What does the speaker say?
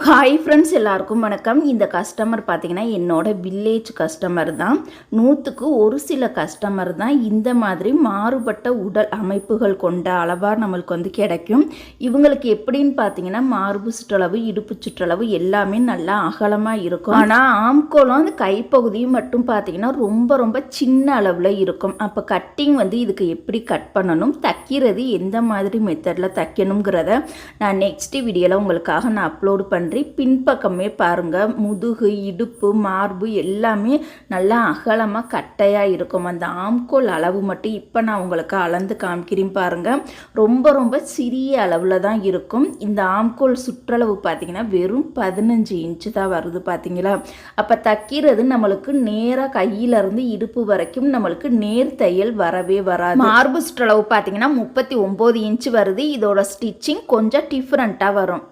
Hi friends எல்லாருக்கும் வணக்கம். இந்த கஸ்டமர் பார்த்தீங்கன்னா என்னோட வில்லேஜ் கஸ்டமர் தான். நூற்றுக்கு ஒரு சில கஸ்டமர் தான் இந்த மாதிரி மாறுபட்ட உடல் அமைப்புகள் கொண்ட அளவாக நம்மளுக்கு வந்து கிடைக்கும். இவங்களுக்கு எப்படின்னு பார்த்தீங்கன்னா மார்பு சுற்றளவு இடுப்பு சுற்றளவு எல்லாமே நல்லா அகலமாக இருக்கும். ஆனால் ஆம்கோலம் அந்த கைப்பகுதியும் மட்டும் பார்த்தீங்கன்னா ரொம்ப ரொம்ப சின்ன அளவில் இருக்கும். அப்போ கட்டிங் வந்து இதுக்கு எப்படி கட் பண்ணணும் தைக்கிறது எந்த மாதிரி மெத்தடில் தைக்கணுங்கிறத நான் நெக்ஸ்ட் வீடியோவில் உங்களுக்காக நான் அப்லோடு பண்ணுறேன் பின்பக்கமே பாருங்கள் முதுகு இடுப்பு மார்பு எல்லாமே நல்லா அகலமாக கட்டையாக இருக்கும். அந்த ஆம்கோல் அளவு மட்டும் இப்போ நான் உங்களுக்கு அளந்து காமிக்கிறேன் பாருங்கள் ரொம்ப ரொம்ப சிறிய அளவில் தான் இருக்கும். இந்த ஆம்கோல் சுற்றளவு பார்த்தீங்கன்னா வெறும் பதினஞ்சு இன்ச்சு தான் வருது பார்த்தீங்களா அப்போ தைக்கிறது நம்மளுக்கு நேராக கையிலேருந்து இடுப்பு வரைக்கும் நம்மளுக்கு நேர் தையல் வரவே வராது. மார்பு சுற்றளவு பார்த்தீங்கன்னா முப்பத்தி ஒம்பது இன்ச்சு வருது. இதோட ஸ்டிச்சிங் கொஞ்சம் டிஃப்ரெண்ட்டாக வரும்.